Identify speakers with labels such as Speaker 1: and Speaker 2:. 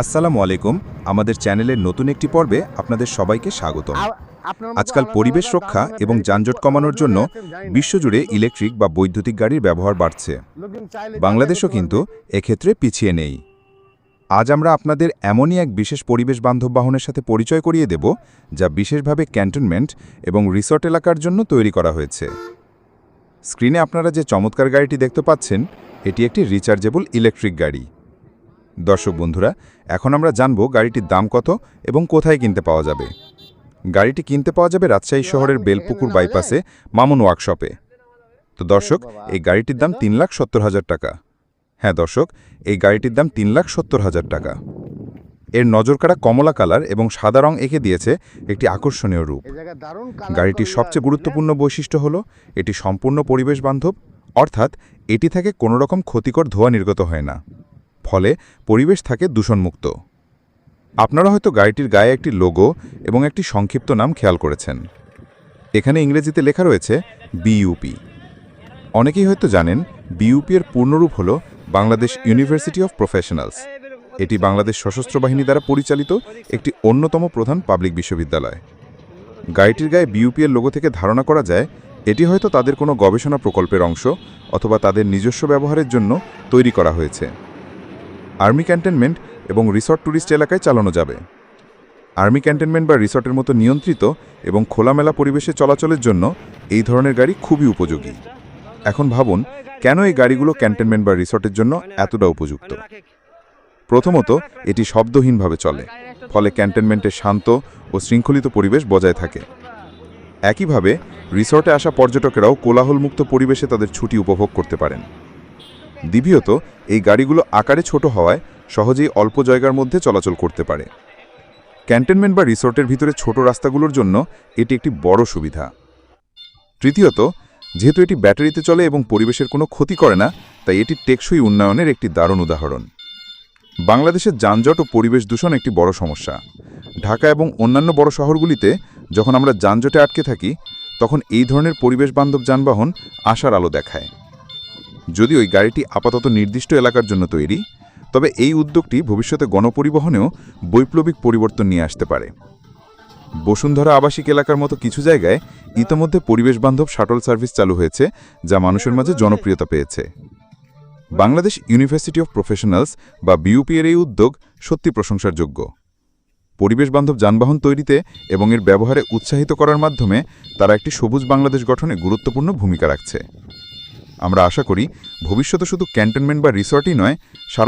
Speaker 1: আসসালামু আলাইকুম। আমাদের চ্যানেলের নতুন একটি পর্বে আপনাদের সবাইকে স্বাগত আজকাল পরিবেশ রক্ষা এবং যানজট কমানোর জন্য বিশ্বজুড়ে ইলেকট্রিক বা বৈদ্যুতিক গাড়ির ব্যবহার বাড়ছে। বাংলাদেশও কিন্তু এক্ষেত্রে পিছিয়ে নেই। আজ আমরা আপনাদের এমনই এক বিশেষ পরিবেশ বান্ধব বাহনের সাথে পরিচয় করিয়ে দেব যা বিশেষভাবে ক্যান্টনমেন্ট এবং রিসর্ট এলাকার জন্য তৈরি করা হয়েছে। স্ক্রিনে আপনারা যে চমৎকার গাড়িটি দেখতে পাচ্ছেন এটি একটি রিচার্জেবল ইলেকট্রিক গাড়ি। দর্শক বন্ধুরা এখন আমরা জানব গাড়িটির দাম কত এবং কোথায় কিনতে পাওয়া যাবে। গাড়িটি কিনতে পাওয়া যাবে রাজশাহী শহরের বেলপুকুর বাইপাসে মামুন ওয়ার্কশপে। তো দর্শক এই গাড়িটির দাম তিন লাখ সত্তর হাজার টাকা। হ্যাঁ দর্শক এই গাড়িটির দাম তিন লাখ সত্তর হাজার টাকা। এর নজরকাড়া কমলা কালার এবং সাদা রং এঁকে দিয়েছে একটি আকর্ষণীয় রূপ। গাড়িটির সবচেয়ে গুরুত্বপূর্ণ বৈশিষ্ট্য হল এটি সম্পূর্ণ পরিবেশ বান্ধব অর্থাৎ এটি থেকে কোনো রকম ক্ষতিকর ধোঁয়া নির্গত হয় না। ফলে পরিবেশ থাকে দূষণমুক্ত। আপনারা হয়তো গাড়িটির গায়ে একটি লোগো এবং একটি সংক্ষিপ্ত নাম খেয়াল করেছেন। এখানে ইংরেজিতে লেখা রয়েছে বিইউপি অনেকেই হয়তো জানেন বিইউপি এর পূর্ণরূপ হল বাংলাদেশ ইউনিভার্সিটি অফ প্রফেশনালস এটি বাংলাদেশ সশস্ত্র বাহিনী দ্বারা পরিচালিত একটি অন্যতম প্রধান পাবলিক বিশ্ববিদ্যালয়। গাড়িটির গায়ে বিইউপি এর লোগো থেকে ধারণা করা যায়, এটি হয়তো তাদের কোনো গবেষণা প্রকল্পের অংশ অথবা তাদের নিজস্ব ব্যবহারের জন্য তৈরি করা হয়েছে। আর্মি ক্যান্টনমেন্ট এবং রিসর্ট ট্যুরিস্ট এলাকায় চালানো যাবে। আর্মি ক্যান্টনমেন্ট বা রিসর্টের মতো নিয়ন্ত্রিত এবং খোলামেলা পরিবেশে চলাচলের জন্য এই ধরনের গাড়ি খুবই উপযোগী। এখন ভাবুন, কেন এই গাড়িগুলো ক্যান্টনমেন্ট বা রিসর্টের জন্য এতটা উপযুক্ত? প্রথমত, এটি শব্দহীনভাবে চলে, ফলে ক্যান্টনমেন্টের শান্ত ও শৃঙ্খলিত পরিবেশ বজায় থাকে। একইভাবে, রিসর্টে আসা পর্যটকেরাও কোলাহলমুক্ত পরিবেশে তাদের ছুটি উপভোগ করতে পারেন। দ্বিতীয়ত, এই গাড়িগুলো আকারে ছোট হওয়ায় সহজেই অল্প জায়গার মধ্যে চলাচল করতে পারে। ক্যান্টনমেন্ট বা রিসোর্টের ভিতরে ছোট রাস্তাগুলোর জন্য এটি একটি বড় সুবিধা। তৃতীয়ত, যেহেতু এটি ব্যাটারিতে চলে এবং পরিবেশের কোনো ক্ষতি করে না, তাই এটি টেকসই উন্নয়নের একটি দারুণ উদাহরণ। বাংলাদেশের যানজট ও পরিবেশ দূষণ একটি বড় সমস্যা। ঢাকা এবং অন্যান্য বড় শহরগুলিতে যখন আমরা যানজটে আটকে থাকি, তখন এই ধরনের পরিবেশ বান্ধব যানবাহন আশার আলো দেখায়। যদি ওই গাড়িটি আপাতত নির্দিষ্ট এলাকার জন্য তৈরি, তবে এই উদ্যোগটি ভবিষ্যতে গণপরিবহনেও বৈপ্লবিক পরিবর্তন নিয়ে আসতে পারে। বসুন্ধরা আবাসিক এলাকার মতো কিছু জায়গায় ইতোমধ্যে পরিবেশবান্ধব শাটল সার্ভিস চালু হয়েছে, যা মানুষের মাঝে জনপ্রিয়তা পেয়েছে। বাংলাদেশ ইউনিভার্সিটি অফ প্রফেশনালস বা বিউপি এর এই উদ্যোগ সত্যি প্রশংসার যোগ্য পরিবেশবান্ধব যানবাহন তৈরিতে এবং এর ব্যবহারে উৎসাহিত করার মাধ্যমে তারা একটি সবুজ বাংলাদেশ গঠনে গুরুত্বপূর্ণ ভূমিকা রাখছে। আমরা আশা করি ভবিষ্যতে শুধু ক্যান্টনমেন্ট বা রিসর্টই নয় সারা